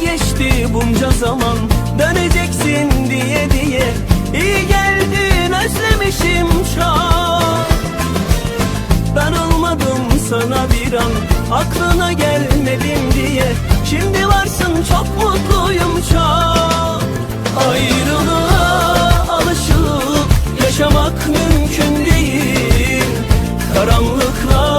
geçti bunca zaman? Döneceksin diye diye. İyi geldin özlemişim çok Ben olmadım sana bir an. Aklına gelmedim diye. Şimdi varsın çok mutluyum çok Ayrılığa alışıp Yaşamak mümkün değil. Karanlıklar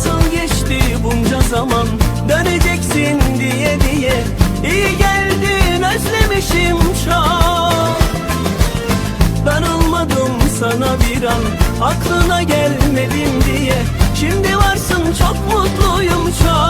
Nasıl geçti bunca zaman? Döneceksin diye diye. İyi geldin özlemişim çok. Ben olmadım sana bir an. Aklına gelmedim diye. Şimdi varsın çok mutluyum çok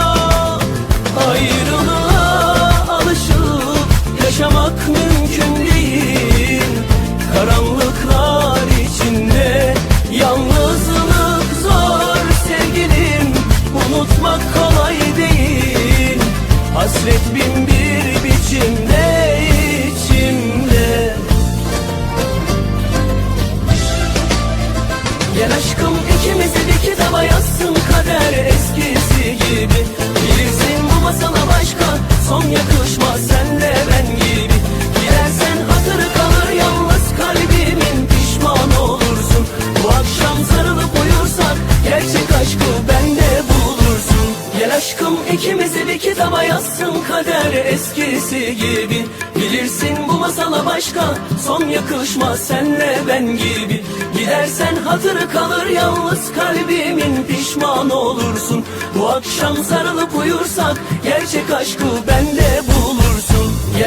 senle ben gibi. Gidersen hatırı kalır yalnız kalbimin pişman olursun. Bu akşam sarılıp uyursak gerçek aşkı bende bulursun. Gel aşkım ikimizi bir kitaba yazsın kader eskisi gibi. Bilirsin bu masala başka son yakışmaz senle ben gibi. Gidersen hatırı kalır yalnız kalbimin pişman olursun. Bu akşam sarılıp uyursak gerçek aşkı bende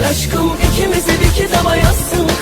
Aşkım ikimizi bir kitaba yazsın